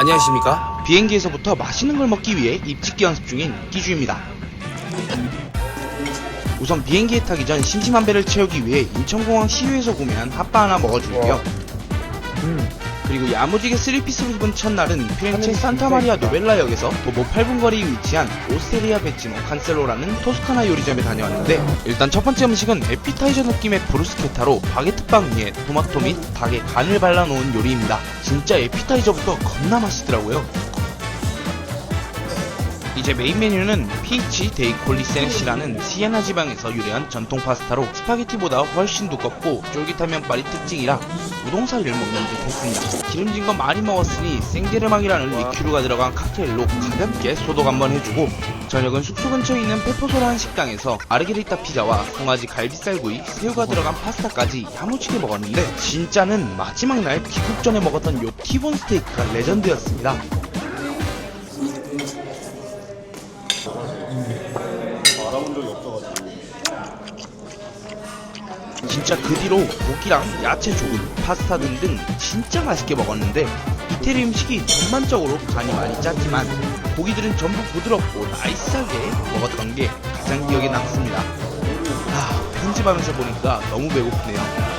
안녕하십니까? 비행기에서부터 맛있는 걸 먹기 위해 입직기 연습 중인 끼주입니다. 우선 비행기에 타기 전 심심한 배를 채우기 위해 인천공항 시유에서 구매한 핫바 하나 먹어주고요. 그리고 야무지게 3피스로 입은 첫날은 피렌체 산타마리아 노벨라 역에서 도보 8분 거리에 위치한 오스테리아 베치노 칸셀로라는 토스카나 요리점에 다녀왔는데 일단 첫 번째 음식은 에피타이저 느낌의 브루스케타로 바게트 빵 위에 토마토 및 닭에 간을 발라놓은 요리입니다. 진짜 에피타이저부터 겁나 맛있더라고요. 이제 메인 메뉴는 피치 데이 콜리 세네시라는 시에나 지방에서 유래한 전통 파스타로 스파게티보다 훨씬 두껍고 쫄깃한 면발이 특징이라 우동사리를 먹는 듯 했습니다. 기름진 거 많이 먹었으니 생제르망이라는 리큐르가 들어간 칵테일로 가볍게 소독 한번 해주고 저녁은 숙소 근처에 있는 페포소라는 식당에서 아르게리타 피자와 송아지 갈비살구이, 새우가 들어간 파스타까지 야무지게 먹었는데 진짜는 마지막 날 귀국 전에 먹었던 요 티본 스테이크가 레전드였습니다. 알아본 적이 없어가지고 진짜 그 뒤로 고기랑 야채 조금, 파스타 등등 진짜 맛있게 먹었는데 이태리 음식이 전반적으로 간이 많이 짰지만 고기들은 전부 부드럽고 나이스하게 먹었던 게 가장 기억에 남습니다. 아, 편집하면서 보니까 너무 배고프네요.